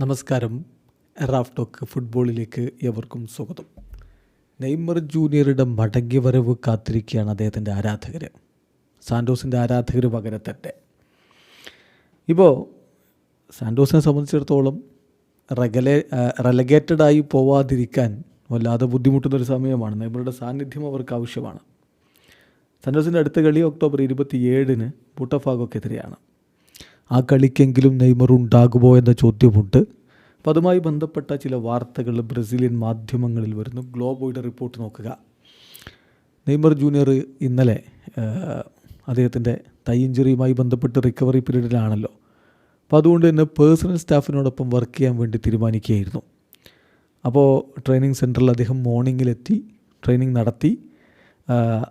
നമസ്കാരം. Raf talk ഫുട്ബോളിലേക്ക് എവർക്കും സ്വാഗതം. നെയ്മർ ജൂനിയറുടെ മടങ്ങി വരവ് കാത്തിരിക്കുകയാണ് അദ്ദേഹത്തിന്റെ ആരാധകർ. സാൻഡോസിന്റെ ആരാധകർ പകരത്തട്ടെ ഇപ്പോൾ സാൻഡോസിനെ സംബന്ധിച്ചിടത്തോളം റെഗലേ റെലഗേറ്റഡായി പോവാതിരിക്കാൻ വല്ലാതെ ബുദ്ധിമുട്ടുന്നൊരു സമയമാണ്. നെയ്മറുടെ സാന്നിധ്യം അവർക്ക് ആവശ്യമാണ്. സാൻഡോസിന്റെ അടുത്ത കളി ഒക്ടോബർ ഇരുപത്തിയേഴിന് ബൂട്ടഫാഗോക്കെതിരെയാണ്. ആ കളിക്കെങ്കിലും നെയ്മർ ഉണ്ടാകുമോ എന്ന ചോദ്യമുണ്ട്. അപ്പോൾ അതുമായി ബന്ധപ്പെട്ട ചില വാർത്തകൾ ബ്രസീലിയൻ മാധ്യമങ്ങളിൽ വരുന്നു. ഗ്ലോബോയുടെ റിപ്പോർട്ട് നോക്കുക. നെയ്മർ ജൂനിയർ ഇന്നലെ അദ്ദേഹത്തിന്റെ തൈ ഇഞ്ചുറിയുമായി ബന്ധപ്പെട്ട് റിക്കവറി പീരീഡിലാണല്ലോ. അപ്പോൾ അതുകൊണ്ട് തന്നെ പേഴ്സണൽ സ്റ്റാഫിനോടൊപ്പം വർക്ക് ചെയ്യാൻ വേണ്ടി തീരുമാനിക്കുകയായിരുന്നു. അപ്പോൾ ട്രെയിനിങ് സെന്ററിൽ അദ്ദേഹം മോർണിംഗിലെത്തി ട്രെയിനിങ് നടത്തി.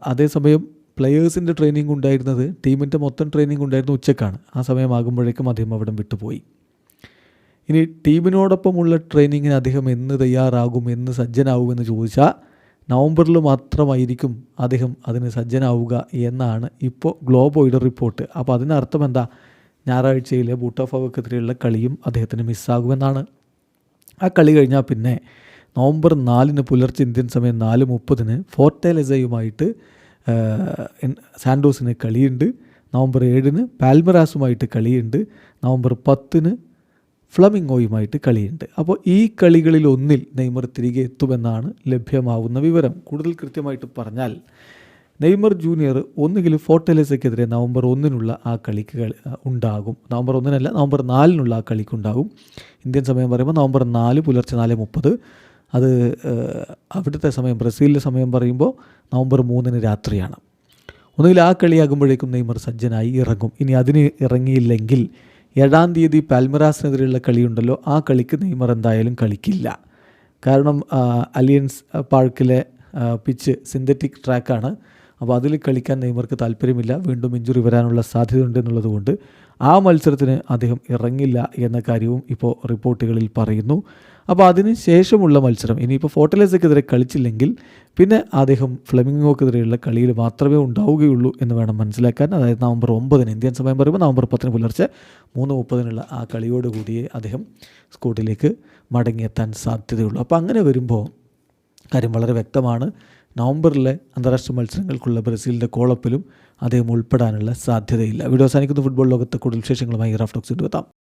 അതേസമയം പ്ലെയേഴ്സിന്റെ ട്രെയിനിങ് ഉണ്ടായിരുന്നത് ടീമിന്റെ മൊത്തം ട്രെയിനിങ് ഉണ്ടായിരുന്നത് ഉച്ചക്കാണ്. ആ സമയമാകുമ്പോഴേക്കും അദ്ദേഹം അവിടെ വിട്ടുപോയി. ഇനി ടീമിനോടൊപ്പമുള്ള ട്രെയിനിങ്ങിന് അദ്ദേഹം എന്ന് തയ്യാറാകും എന്ന് സജ്ജനാവുമെന്ന് ചോദിച്ചാൽ നവംബറിൽ മാത്രമായിരിക്കും അദ്ദേഹം അതിന് സജ്ജനാവുക എന്നാണ് ഇപ്പോൾ ഗ്ലോബോയുടെ റിപ്പോർട്ട് അപ്പോൾ അതിനർത്ഥം എന്താ? ഞായറാഴ്ചയിലെ ബൂട്ടോഫോക്കെതിരെയുള്ള കളിയും അദ്ദേഹത്തിന് മിസ്സാകുമെന്നാണ്. ആ കളി കഴിഞ്ഞാൽ പിന്നെ നവംബർ നാലിന് പുലർച്ചെ ഇന്ത്യൻ സമയം നാല് മുപ്പതിന് ഫോർട്ടേലസയുമായിട്ട് സാൻഡോസിന് കളിയുണ്ട്. നവംബർ ഏഴിന് പാൽമറാസുമായിട്ട് കളിയുണ്ട്. നവംബർ പത്തിന് ഫ്ലമിങ്ങോയുമായിട്ട് കളിയുണ്ട്. അപ്പോൾ ഈ കളികളിൽ ഒന്നിൽ നെയ്മർ തിരികെ എത്തുമെന്നാണ് ലഭ്യമാവുന്ന വിവരം. കൂടുതൽ കൃത്യമായിട്ട് പറഞ്ഞാൽ നെയ്മർ ജൂനിയർ ഒന്നുകിൽ ഫോർട്ടലേസയ്ക്കെതിരെ നവംബർ ഒന്നിനുള്ള ആ കളിക്ക് കളി ഉണ്ടാകും. നവംബർ ഒന്നിനല്ല നവംബർ നാലിനുള്ള ആ കളിക്കുണ്ടാകും. ഇന്ത്യൻ സമയം പറയുമ്പോൾ നവംബർ നാല് പുലർച്ചെ നാല് മുപ്പത്. അത് അവിടുത്തെ സമയം ബ്രസീലിലെ സമയം പറയുമ്പോൾ നവംബർ മൂന്നിന് രാത്രിയാണ്. ഒന്നുകിൽ ആ കളിയാകുമ്പോഴേക്കും നെയ്മർ സജ്ജനായി ഇറങ്ങും. ഇനി അതിന് ഇറങ്ങിയില്ലെങ്കിൽ ഏഴാം തീയതി പാൽമറാസിനെതിരെയുള്ള കളിയുണ്ടല്ലോ. ആ കളിക്ക് നെയ്മർ എന്തായാലും കളിക്കില്ല. കാരണം അലിയൻസ് പാർക്കിലെ പിച്ച് സിന്തറ്റിക് ട്രാക്കാണ്. അപ്പോൾ അതിൽ കളിക്കാൻ നെയ്മർക്ക് താല്പര്യമില്ല. വീണ്ടും ഇഞ്ചുറി വരാനുള്ള സാധ്യതയുണ്ട് എന്നുള്ളതുകൊണ്ട് ആ മത്സരത്തിന് അദ്ദേഹം ഇറങ്ങില്ല എന്ന കാര്യവും ഇപ്പോൾ റിപ്പോർട്ടുകളിൽ പറയുന്നു. അപ്പോൾ അതിന് ശേഷമുള്ള മത്സരം ഇനിയിപ്പോൾ ഫോർട്ടലൈസക്കെതിരെ കളിച്ചില്ലെങ്കിൽ പിന്നെ അദ്ദേഹം ഫ്ലെമിങ്ങോക്കെതിരെയുള്ള കളിയിൽ മാത്രമേ ഉണ്ടാവുകയുള്ളൂ എന്ന് വേണം മനസ്സിലാക്കാൻ. അതായത് നവംബർ ഒമ്പതിന് ഇന്ത്യൻ സമയം പറയുമ്പോൾ നവംബർ പത്തിന് പുലർച്ചെ മൂന്ന് മുപ്പതിനുള്ള ആ കളിയോട് കൂടിയേ അദ്ദേഹം സ്കൂട്ടിലേക്ക് മടങ്ങിയെത്താൻ സാധ്യതയുള്ളൂ. അപ്പോൾ അങ്ങനെ വരുമ്പോൾ കാര്യം വളരെ വ്യക്തമാണ്. നവംബറിലെ അന്താരാഷ്ട്ര മത്സരങ്ങൾക്കുള്ള ബ്രസീലിന്റെ കോളപ്പിലും അദ്ദേഹം ഉൾപ്പെടാനുള്ള സാധ്യതയില്ല. വീഡിയോ അവസാനിക്കുന്ന. ഫുട്ബോൾ ലോകത്തെ കൂടുതൽ വിശേഷങ്ങളുമായി റാഫ്റ്റോക്സ് എത്താം.